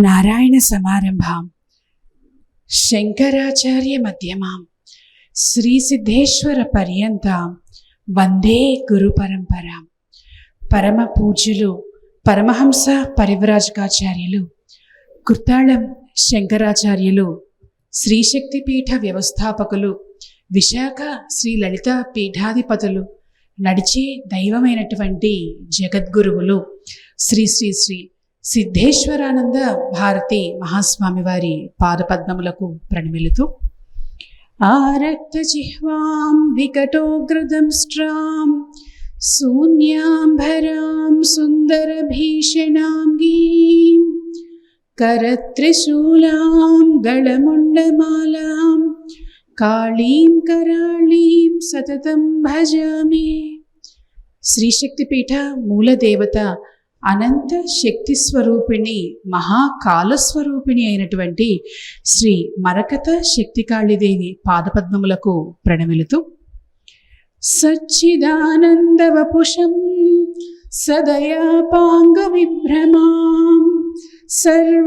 నారాయణ సమారంభాం. శంకరాచార్య మధ్యమాం. శ్రీ సిద్ధేశ్వర పర్యంత. వందే గురు పరంపరాం. పరమ పూజ్యులు పరమహంస పరివ్రాజకాచార్యులు కృతాళం శంకరాచార్యులు శ్రీశక్తి పీఠ వ్యవస్థాపకులు విశాఖ శ్రీ లలిత పీఠాధిపతులు నడిచే దైవమైనటువంటి జగద్గురువులు శ్రీ శ్రీ శ్రీ సిద్ధేశ్వరానంద భారతి మహాస్వామి వారి పాదపద్మములకు ప్రణమిలుతూ ఆరక్త జిహ్వాం వికటోగ్రదంష్ట్రాం శూన్యాంభరాం సుందరభీషణాం గీం करत्रिशूलां गळमुण्डमालां కాళీం కరాళీం సతతం భజామి శ్రీశక్తిపీఠ మూలదేవత అనంత శక్తి స్వరూపిణి మహాకాలస్వరూపిణి అయినటువంటి శ్రీ మరకత శక్తికాళిదేవి పాదపద్మములకు ప్రణమిలుతూ సచ్చిదానందవపుషం సదయాపాంగ విభ్రమాం సర్వలోకైకజననీ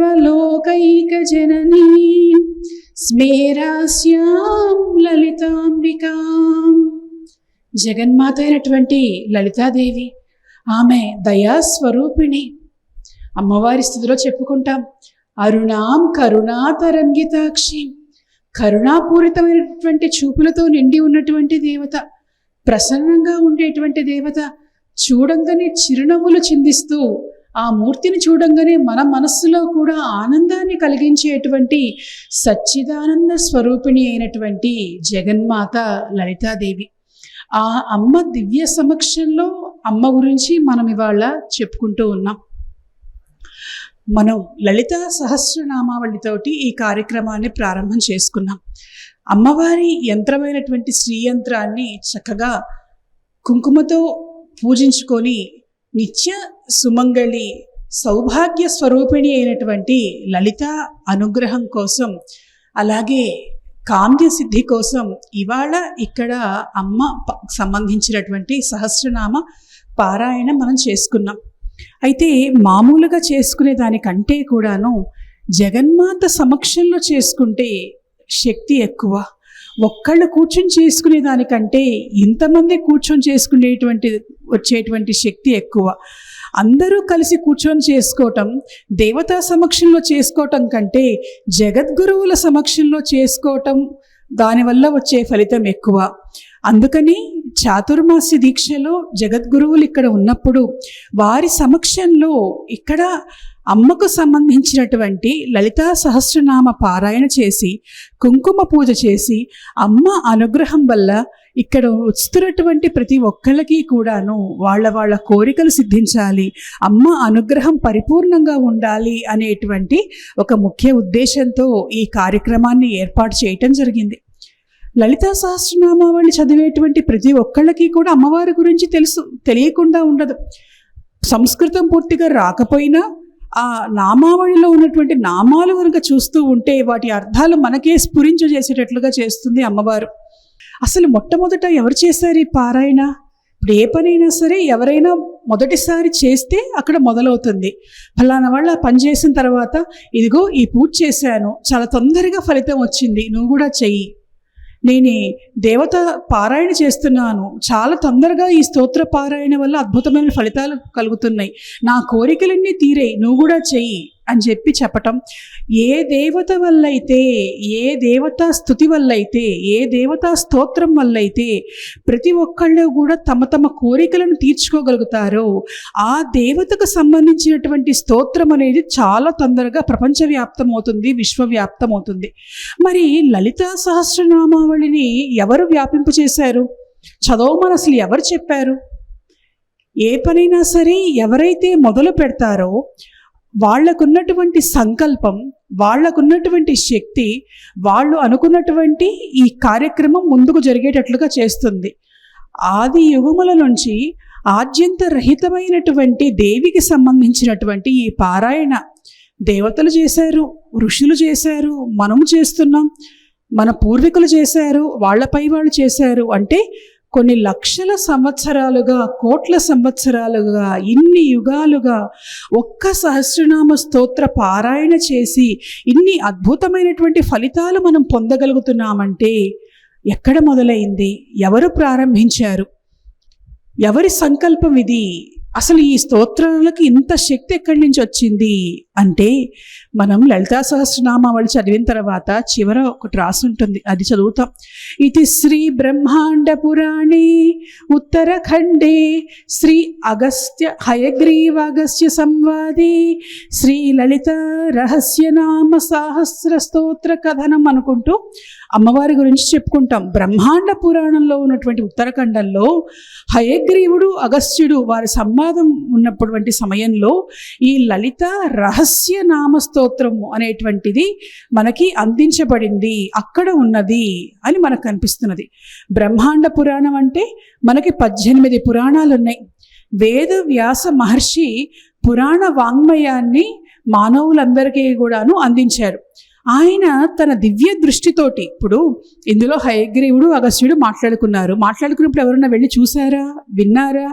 స్మేరాస్యాం లలితాంబికాం. జగన్మాత అయినటువంటి లలితాదేవి ఆమె దయాస్వరూపిణి. అమ్మవారి స్థితిలో చెప్పుకుంటాం. అరుణాం కరుణాతరంగితాక్షి. కరుణాపూరితమైనటువంటి చూపులతో నిండి ఉన్నటువంటి దేవత ప్రసన్నంగా ఉండేటువంటి దేవత చూడంగానే చిరునవ్వులు చిందిస్తూ ఆ మూర్తిని చూడంగానే మన మనస్సులో కూడా ఆనందాన్ని కలిగించేటువంటి సచ్చిదానంద స్వరూపిణి అయినటువంటి జగన్మాత లలితాదేవి. ఆ అమ్మ దివ్య సమక్షంలో అమ్మ గురించి మనం ఇవాళ చెప్పుకుంటూ ఉన్నాం. మనం లలిత సహస్రనామావళితోటి ఈ కార్యక్రమాన్ని ప్రారంభం చేసుకున్నాం. అమ్మవారి యంత్రమైనటువంటి శ్రీయంత్రాన్ని చక్కగా కుంకుమతో పూజించుకొని నిత్య సుమంగళి సౌభాగ్య స్వరూపిణి అయినటువంటి లలిత అనుగ్రహం కోసం అలాగే కామ్య సిద్ధి కోసం ఇవాళ ఇక్కడ అమ్మ ప- సంబంధించినటువంటి సహస్రనామ పారాయణ మనం చేసుకున్నాం. అయితే మామూలుగా చేసుకునే దానికంటే కూడాను జగన్మాత సమక్షంలో చేసుకుంటే శక్తి ఎక్కువ. ఒక్కళ్ళు కూర్చొని చేసుకునే దానికంటే ఇంతమంది కూర్చొని చేసుకునేటువంటి వచ్చేటువంటి శక్తి ఎక్కువ. అందరూ కలిసి కూర్చొని చేసుకోవటం దేవతా సమక్షంలో చేసుకోవటం కంటే జగద్గురువుల సమక్షంలో చేసుకోవటం దానివల్ల వచ్చే ఫలితం ఎక్కువ. అందుకని చాతుర్మాసి దీక్షలో జగద్గురువులు ఇక్కడ ఉన్నప్పుడు వారి సమక్షంలో ఇక్కడ అమ్మకు సంబంధించినటువంటి లలితా సహస్రనామ పారాయణ చేసి కుంకుమ పూజ చేసి అమ్మ అనుగ్రహం వల్ల ఇక్కడ వస్తున్నటువంటి ప్రతి ఒక్కళ్ళకి కూడాను వాళ్ళ వాళ్ళ కోరికలు సిద్ధించాలి అమ్మ అనుగ్రహం పరిపూర్ణంగా ఉండాలి అనేటువంటి ఒక ముఖ్య ఉద్దేశంతో ఈ కార్యక్రమాన్ని ఏర్పాటు చేయటం జరిగింది. లలితా సహస్రనామావళి చదివేటువంటి ప్రతి ఒక్కళ్ళకి కూడా అమ్మవారి గురించి తెలుసు తెలియకుండా ఉండదు. సంస్కృతం పూర్తిగా రాకపోయినా ఆ నామావళిలో ఉన్నటువంటి నామాలు కనుక చూస్తూ ఉంటే వాటి అర్థాలు మనకే స్ఫురించు చేసేటట్లుగా చేస్తుంది అమ్మవారు. అసలు మొట్టమొదట ఎవరు చేశారు ఈ పారాయణ? ఇప్పుడు ఏ పనైనా సరే ఎవరైనా మొదటిసారి చేస్తే అక్కడ మొదలవుతుంది. ఫలానా వాళ్ళ పని చేసిన తర్వాత ఇదిగో ఈ పూజ చేశాను చాలా తొందరగా ఫలితం వచ్చింది నువ్వు కూడా చెయ్యి. నేను దేవత పారాయణ చేస్తున్నాను. చాలా తొందరగా ఈ స్తోత్ర పారాయణ వల్ల అద్భుతమైన ఫలితాలు కలుగుతున్నాయి. నా కోరికలన్నీ తీరే. నువ్వు కూడా చెయ్యి. అని చెప్పి చెప్పటం. ఏ దేవత వల్ల అయితే ఏ దేవతా స్థుతి వల్ల అయితే ఏ దేవతా స్తోత్రం వల్ల అయితే ప్రతి ఒక్కళ్ళు కూడా తమ తమ కోరికలను తీర్చుకోగలుగుతారో ఆ దేవతకు సంబంధించినటువంటి స్తోత్రం అనేది చాలా తొందరగా ప్రపంచవ్యాప్తం అవుతుంది విశ్వవ్యాప్తం అవుతుంది మరి లలితా సహస్రనామావళిని ఎవరు వ్యాపింపచేశారు చదవమని అసలు ఎవరు చెప్పారు? ఏ పనైనా సరే ఎవరైతే మొదలు పెడతారో వాళ్ళకున్నటువంటి సంకల్పం వాళ్ళకున్నటువంటి శక్తి వాళ్ళు అనుకున్నటువంటి ఈ కార్యక్రమం ముందుకు జరిగేటట్లుగా చేస్తుంది. ఆది యుగముల నుంచి ఆద్యంతరహితమైనటువంటి దేవికి సంబంధించినటువంటి ఈ పారాయణ దేవతలు చేశారు ఋషులు చేశారు మనము చేస్తున్నాం మన పూర్వీకులు చేశారు వాళ్ళపై వాళ్ళు చేశారు అంటే కొన్ని లక్షల సంవత్సరాలుగా కోట్ల సంవత్సరాలుగా ఇన్ని యుగాలుగా ఒక్క సహస్రనామ స్తోత్ర పారాయణ చేసి ఇన్ని అద్భుతమైనటువంటి ఫలితాలు మనం పొందగలుగుతున్నామంటే ఎక్కడ మొదలైంది? ఎవరు ప్రారంభించారు? ఎవరి సంకల్పం ఇది? అసలు ఈ స్తోత్రాలకి ఇంత శక్తి ఎక్కడి నుంచి వచ్చింది అంటే మనం లలితా సహస్రనామావళి చదివిన తర్వాత చివర ఒకటి రాసుంటుంది అది చదువుతాం. ఇది శ్రీ బ్రహ్మాండ పురాణే ఉత్తరఖండే శ్రీ అగస్త్య హయగ్రీవాగస్త్య సంవాదే శ్రీ లలిత రహస్యనామ సహస్ర స్తోత్ర కథనం అనుకుంటూ అమ్మవారి గురించి చెప్పుకుంటాం. బ్రహ్మాండ పురాణంలో ఉన్నటువంటి ఉత్తరాఖండంలో హయగ్రీవుడు అగస్త్యుడు వారి ప్రమాదం ఉన్నటువంటి సమయంలో ఈ లలిత రహస్య నామ స్తోత్రము అనేటువంటిది మనకి అందించబడింది అక్కడ ఉన్నది అని మనకు కనిపిస్తున్నది. బ్రహ్మాండ పురాణం అంటే మనకి పద్దెనిమిది పురాణాలు ఉన్నాయి వేద వ్యాస మహర్షి పురాణ వాంగ్మయాన్ని మానవులందరికీ కూడాను అందించారు. ఆయన తన దివ్య దృష్టితోటి ఇప్పుడు ఇందులో హయగ్రీవుడు అగస్త్యుడు మాట్లాడుకున్నారు. మాట్లాడుకున్నప్పుడు ఎవరన్నా వెళ్ళి చూసారా? విన్నారా?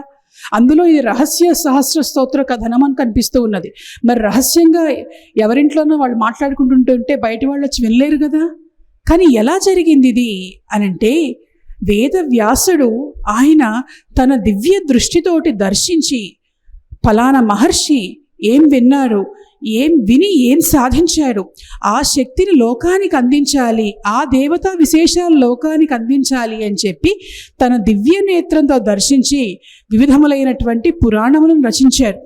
అందులో ఈ రహస్య సహస్ర స్తోత్ర కథనం అని కనిపిస్తూ ఉన్నది. మరి రహస్యంగా ఎవరింట్లోనో వాళ్ళు మాట్లాడుకుంటుంటుంటే బయట వాళ్ళు వచ్చి వినలేరు కదా? కానీ ఎలా జరిగింది ఇది? అని అంటే వేద వ్యాసుడు ఆయన తన దివ్య దృష్టితోటి దర్శించి ఫలానా మహర్షి ఏం విన్నారు? ఏం విని ఏం సాధించాడు? ఆ శక్తిని లోకానికి అందించాలి ఆ దేవతా విశేషాలు లోకానికి అందించాలి అని చెప్పి తన దివ్య నేత్రంతో దర్శించి వివిధములైనటువంటి పురాణములను రచించారు.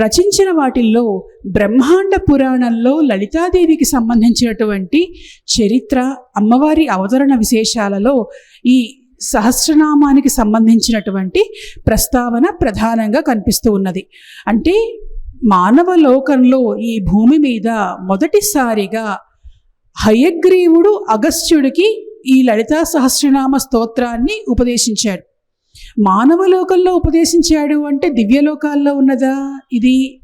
రచించిన వాటిల్లో బ్రహ్మాండ పురాణంలో లలితాదేవికి సంబంధించినటువంటి చరిత్ర అమ్మవారి అవతరణ విశేషాలలో ఈ సహస్రనామానికి సంబంధించినటువంటి ప్రస్తావన ప్రధానంగా కనిపిస్తూ ఉన్నది. అంటే మానవ లోకంలో ఈ భూమి మీద మొదటిసారిగా హయగ్రీవుడు అగస్త్యుడికి ఈ లలితా సహస్రనామ స్తోత్రాన్ని ఉపదేశించాడు. మానవ లోకంలో ఉపదేశించాడు అంటే దివ్యలోకాల్లో ఉన్నదా ఇది?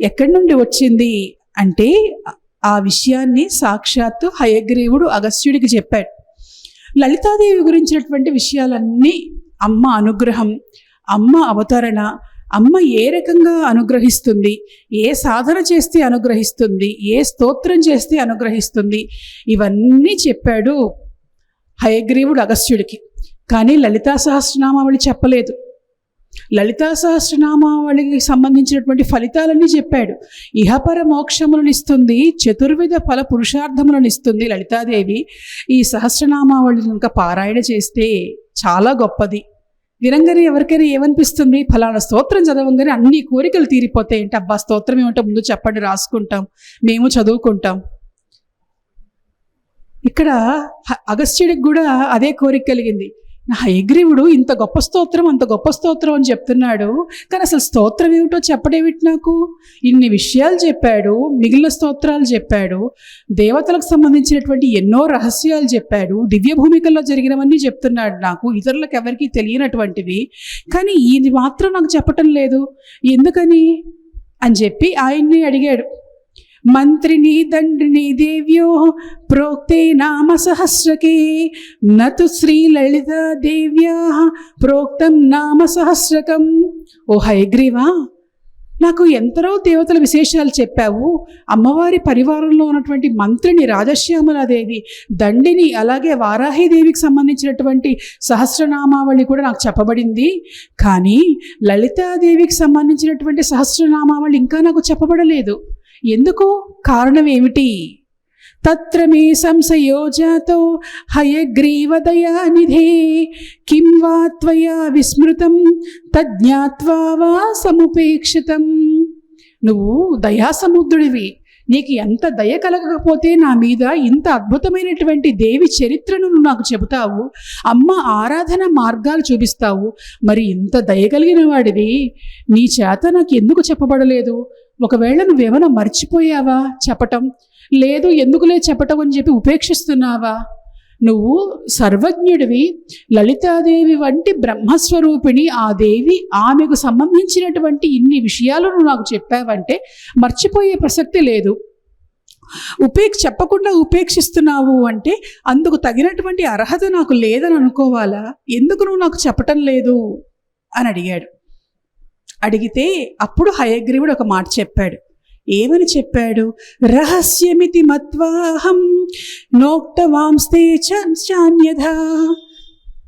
ఎక్కడి నుండి వచ్చింది? అంటే ఆ విషయాన్ని సాక్షాత్తు హయగ్రీవుడు అగస్త్యుడికి చెప్పాడు. లలితాదేవి గురించినటువంటి విషయాలన్నీ అమ్మ అనుగ్రహం అమ్మ అవతరణ అమ్మ ఏ రకంగా అనుగ్రహిస్తుంది? ఏ సాధన చేస్తే అనుగ్రహిస్తుంది? ఏ స్తోత్రం చేస్తే అనుగ్రహిస్తుంది? ఇవన్నీ చెప్పాడు హయగ్రీవుడు అగస్త్యుడికి. కానీ లలితా సహస్రనామావళి చెప్పలేదు. లలితా సహస్రనామావళికి సంబంధించినటువంటి ఫలితాలన్నీ చెప్పాడు. ఇహపర మోక్షములను ఇస్తుంది చతుర్విధ ఫల పురుషార్థములను ఇస్తుంది లలితాదేవి. ఈ సహస్రనామావళి కనుక పారాయణ చేస్తే చాలా గొప్పది. వినంగానే ఎవరికైనా ఏమనిపిస్తుంది? ఫలానా స్తోత్రం చదవంగానే అన్ని కోరికలు తీరిపోతాయి. ఏంటి అబ్బా స్తోత్రం ఏమంటే ముందు చెప్పండి రాసుకుంటాం. మేము చదువుకుంటాం. ఇక్కడ అగస్త్యుడికి కూడా అదే కోరిక కలిగింది. నా హయగ్రీవుడు ఇంత గొప్ప స్తోత్రం అంత గొప్ప స్తోత్రం అని చెప్తున్నాడు. కానీ అసలు స్తోత్రం ఏమిటో చెప్పడేమిటి నాకు? ఇన్ని విషయాలు చెప్పాడు మిగిలిన స్తోత్రాలు చెప్పాడు దేవతలకు సంబంధించినటువంటి ఎన్నో రహస్యాలు చెప్పాడు దివ్య భూమికల్లో జరిగినవన్నీ చెప్తున్నాడు నాకు ఇతరులకు ఎవరికీ తెలియనటువంటివి. కానీ ఇది మాత్రం నాకు చెప్పటం లేదు. ఎందుకని? అని చెప్పి ఆయన్ని అడిగాడు. మంత్రిని దండ్రిని దేవ్యో ప్రోక్తే నామ సహస్రకే నతు శ్రీ లలిత దేవ్యా ప్రోక్తం నామ సహస్రకం ఓ హైగ్రీవా నాకు ఎంతరో దేవతల విశేషాలు చెప్పావు. అమ్మవారి పరివారంలో ఉన్నటువంటి మంత్రిని రాజశ్యామలాదేవి దండిని అలాగే వారాహిదేవికి సంబంధించినటువంటి సహస్రనామావళి కూడా నాకు చెప్పబడింది. కానీ లలితాదేవికి సంబంధించినటువంటి సహస్రనామావళి ఇంకా నాకు చెప్పబడలేదు. ఎందుకు? కారణం ఏమిటి? తత్ర మే సంశయో జాతో హయగ్రీవదయానిధే. కిం వా త్వయా విస్మృతం? తజ్ఞాత్వా వా సముపేక్షితం. నువ్వు దయాసముద్రుడివి. నీకు ఎంత దయ కలగకపోతే నా మీద ఇంత అద్భుతమైనటువంటి దేవి చరిత్రను నువ్వు నాకు చెబుతావు. అమ్మ ఆరాధన మార్గాలు చూపిస్తావు. మరి ఇంత దయ కలిగిన వాడివి. నీ చేత నాకు ఎందుకు చెప్పబడలేదు? ఒకవేళ నువ్వేమైనా మర్చిపోయావా చెప్పటం? లేదు ఎందుకులే చెప్పటం అని చెప్పి ఉపేక్షిస్తున్నావా? నువ్వు సర్వజ్ఞుడివి లలితాదేవి వంటి బ్రహ్మస్వరూపిణి ఆ దేవి ఆమెకు సంబంధించినటువంటి ఇన్ని విషయాలు నువ్వు నాకు చెప్పావంటే మర్చిపోయే ప్రసక్తి లేదు. ఉపేక్ష చెప్పకుండా ఉపేక్షిస్తున్నావు అంటే అందుకు తగినటువంటి అర్హత నాకు లేదని అనుకోవాలా? ఎందుకు నువ్వు నాకు చెప్పటం లేదు? అని అడిగాడు. అడిగితే అప్పుడు హయగ్రీవుడు ఒక మాట చెప్పాడు. ఏమని చెప్పాడు? రహస్యమితి మత్వాహం నోక్తవాంస్తే చాన్యధా.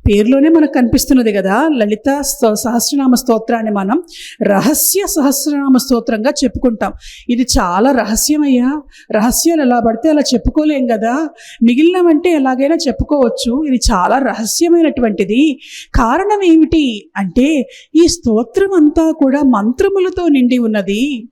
పేరులోనే మనకు కనిపిస్తున్నది కదా లలిత సహస్రనామ స్తోత్రాన్ని మనం రహస్య సహస్రనామ స్తోత్రంగా చెప్పుకుంటాం. ఇది చాలా రహస్యమయ్యా. రహస్యాలు ఎలా పడితే అలా చెప్పుకోలేం కదా. మిగిలినవంటే ఎలాగైనా చెప్పుకోవచ్చు. ఇది చాలా రహస్యమైనటువంటిది. కారణం ఏమిటి అంటే ఈ స్తోత్రం అంతా కూడా మంత్రములతో నిండి ఉన్నది.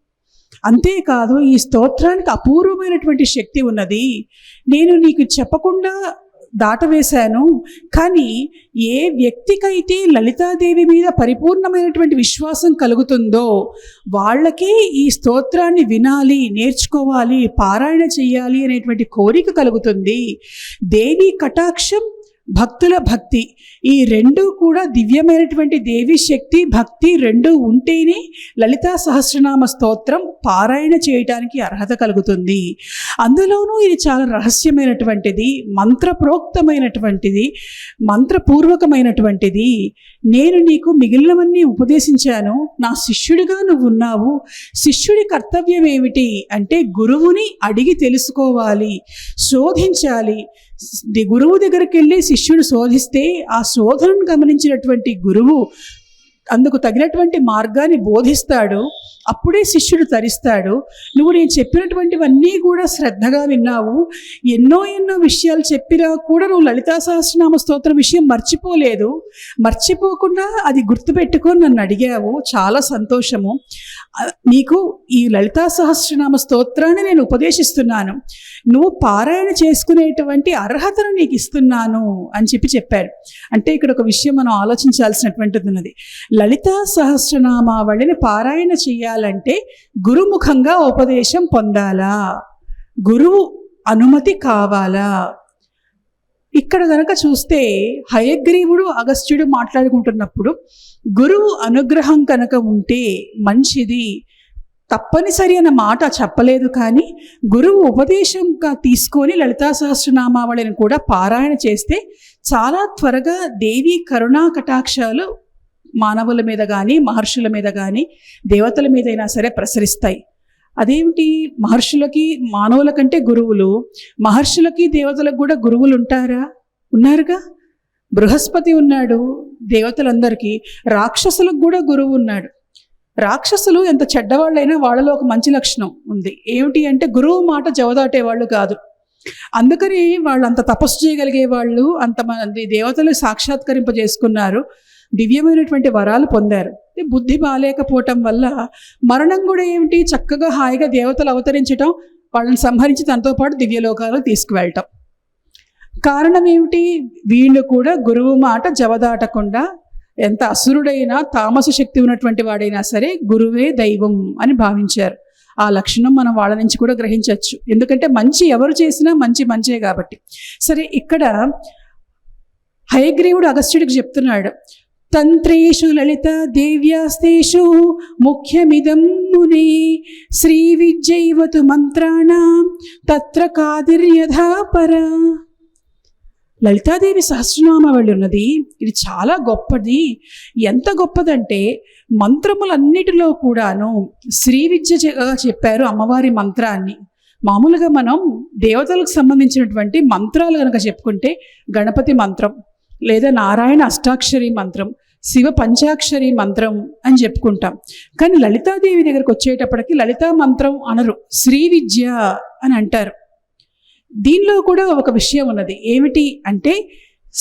అంతేకాదు ఈ స్తోత్రానికి అపూర్వమైనటువంటి శక్తి ఉన్నది. నేను నీకు చెప్పకుండా దాటవేశాను. కానీ ఏ వ్యక్తికైతే లలితాదేవి మీద పరిపూర్ణమైనటువంటి విశ్వాసం కలుగుతుందో వాళ్ళకే ఈ స్తోత్రాన్ని వినాలి నేర్చుకోవాలి పారాయణ చేయాలి అనేటువంటి కోరిక కలుగుతుంది. దేవి కటాక్షం భక్తుల భక్తి. ఈ రెండు కూడా దివ్యమైనటువంటి దేవి శక్తి భక్తి రెండు ఉంటేనే లలితా సహస్రనామ స్తోత్రం పారాయణ చేయటానికి అర్హత కలుగుతుంది. అందులోనూ ఇది చాలా రహస్యమైనటువంటిది మంత్రప్రోక్తమైనటువంటిది మంత్రపూర్వకమైనటువంటిది. నేను నీకు మిగిలినవన్నీ ఉపదేశించాను నా శిష్యుడిగా నువ్వు ఉన్నావు. శిష్యుడి కర్తవ్యం ఏమిటి అంటే గురువుని అడిగి తెలుసుకోవాలి శోధించాలి గురువు దగ్గరికి వెళ్ళి శిష్యుడు శోధిస్తే ఆ శోధనను గమనించినటువంటి గురువు అందుకు తగినటువంటి మార్గాన్ని బోధిస్తాడు అప్పుడే శిష్యుడు తరిస్తాడు. నువ్వు నేను చెప్పినటువంటివన్నీ కూడా శ్రద్ధగా విన్నావు. ఎన్నో ఎన్నో విషయాలు చెప్పినా కూడా నువ్వు లలితా సహస్రనామ స్తోత్రం విషయం మర్చిపోలేదు. మర్చిపోకుండా అది గుర్తుపెట్టుకొని నన్ను అడిగావు. చాలా సంతోషము. నీకు ఈ లలితా సహస్రనామ స్తోత్రాన్ని నేను ఉపదేశిస్తున్నాను. నువ్వు పారాయణ చేసుకునేటువంటి అర్హతను నీకు ఇస్తున్నాను అని చెప్పి చెప్పారు అంటే ఇక్కడ ఒక విషయం మనం ఆలోచించాల్సినటువంటిది ఉన్నది. లలితా సహస్రనామావళిని పారాయణ చేయాలంటే గురుముఖంగా ఉపదేశం పొందాలా? గురువు అనుమతి కావాలా? ఇక్కడ కనుక చూస్తే హయగ్రీవుడు అగస్త్యుడు మాట్లాడుకుంటున్నప్పుడు గురువు అనుగ్రహం కనుక ఉంటే మంచిది. తప్పనిసరి అన్న మాట చెప్పలేదు కానీ గురువు ఉపదేశంగా తీసుకొని లలితా సహస్రనామావళిని కూడా పారాయణ చేస్తే చాలా త్వరగా దేవి కరుణా కటాక్షాలు మానవుల మీద కానీ మహర్షుల మీద కానీ దేవతల మీద అయినా సరే ప్రసరిస్తాయి. అదేమిటి? మహర్షులకి మానవుల కంటే గురువులు మహర్షులకి దేవతలకు కూడా గురువులు ఉంటారా ఉన్నారుగా? బృహస్పతి ఉన్నాడు దేవతలందరికీ. రాక్షసులకు కూడా గురువు ఉన్నాడు. రాక్షసులు ఎంత చెడ్డవాళ్ళైనా వాళ్ళలో ఒక మంచి లక్షణం ఉంది. ఏమిటి అంటే గురువు మాట జవదాటే వాళ్ళు కాదు. అందుకని వాళ్ళు అంత తపస్సు చేయగలిగే వాళ్ళు అంతమంది దేవతలు సాక్షాత్కరింపజేసుకున్నారు. దివ్యమైనటువంటి వరాలు పొందారు. బుద్ధి బాలేకపోవటం వల్ల మరణం కూడా ఏమిటి? చక్కగా హాయిగా దేవతలు అవతరించటం వాళ్ళని సంహరించి తనతో పాటు దివ్యలోకాలకు తీసుకువెళ్ళటం. కారణం ఏమిటి? వీళ్ళు కూడా గురువు మాట జవదాటకుండా ఎంత అసురుడైనా తామస శక్తి ఉన్నటువంటి వాడైనా సరే గురువే దైవం అని భావించారు. ఆ లక్షణం మనం వాళ్ళ నుంచి కూడా గ్రహించవచ్చు. ఎందుకంటే మంచి ఎవరు చేసినా మంచి మంచే కాబట్టి. సరే ఇక్కడ హయగ్రీవుడు అగస్త్యుడికి చెప్తున్నాడు. తంత్రేషు లలిత దేవ్యాస్తేషు ముఖ్యమిదం మునే. శ్రీ విద్యైవతు మంత్రాణ తత్ర కాదిర్యథా పరా. లలితాదేవి సహస్రనామావళి ఉన్నది. ఇది చాలా గొప్పది. ఎంత గొప్పదంటే మంత్రములన్నిటిలో కూడాను శ్రీ విద్య చెప్పారు అమ్మవారి మంత్రాన్ని. మామూలుగా మనం దేవతలకు సంబంధించినటువంటి మంత్రాలు కనుక చెప్పుకుంటే గణపతి మంత్రం లేదా నారాయణ అష్టాక్షరి మంత్రం శివ పంచాక్షరి మంత్రం అని చెప్పుకుంటాం. కానీ లలితాదేవి దగ్గరకు వచ్చేటప్పటికి లలితా మంత్రం అనరు శ్రీ విద్య అని అంటారు. దీనిలో కూడా ఒక విషయం ఉన్నది ఏమిటి అంటే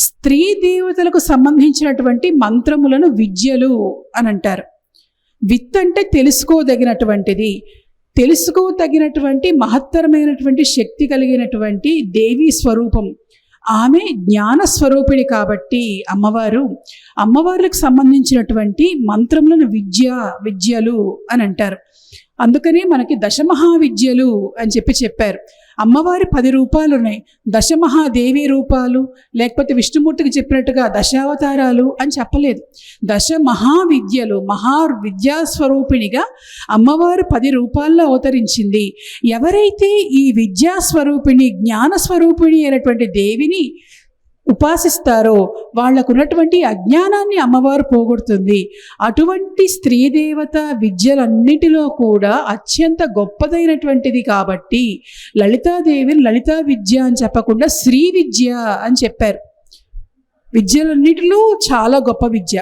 స్త్రీ దేవతలకు సంబంధించినటువంటి మంత్రములను విద్యలు అని అంటారు. విత్ అంటే తెలుసుకోదగినటువంటిది తెలుసుకోదగినటువంటి మహత్తరమైనటువంటి శక్తి కలిగినటువంటి దేవీ స్వరూపం ఆమె జ్ఞానస్వరూపిణి కాబట్టి అమ్మవారు. అమ్మవార్లకు సంబంధించినటువంటి మంత్రములను విద్య విద్యలు అని అంటారు. అందుకనే మనకి దశమహావిద్యలు అని చెప్పి చెప్పారు. అమ్మవారి పది రూపాలు ఉన్నాయి దశమహాదేవి రూపాలు లేకపోతే విష్ణుమూర్తికి చెప్పినట్టుగా దశావతారాలు అని చెప్పలేదు. దశ మహావిద్యలు మహా విద్యా స్వరూపిణిగా అమ్మవారు పది రూపాల్లో అవతరించింది. ఎవరైతే ఈ విద్యా స్వరూపిణి జ్ఞాన స్వరూపిణి అయినటువంటి దేవిని ఉపాసిస్తారో వాళ్ళకున్నటువంటి అజ్ఞానాన్ని అమ్మవారు పోగొడుతుంది. అటువంటి స్త్రీ దేవత విద్యలన్నిటిలో కూడా అత్యంత గొప్పదైనటువంటిది కాబట్టి లలితాదేవిని లలితా విద్య అని చెప్పకుండా శ్రీ విద్య అని చెప్పారు. విద్యలన్నిటిలో చాలా గొప్ప విద్య.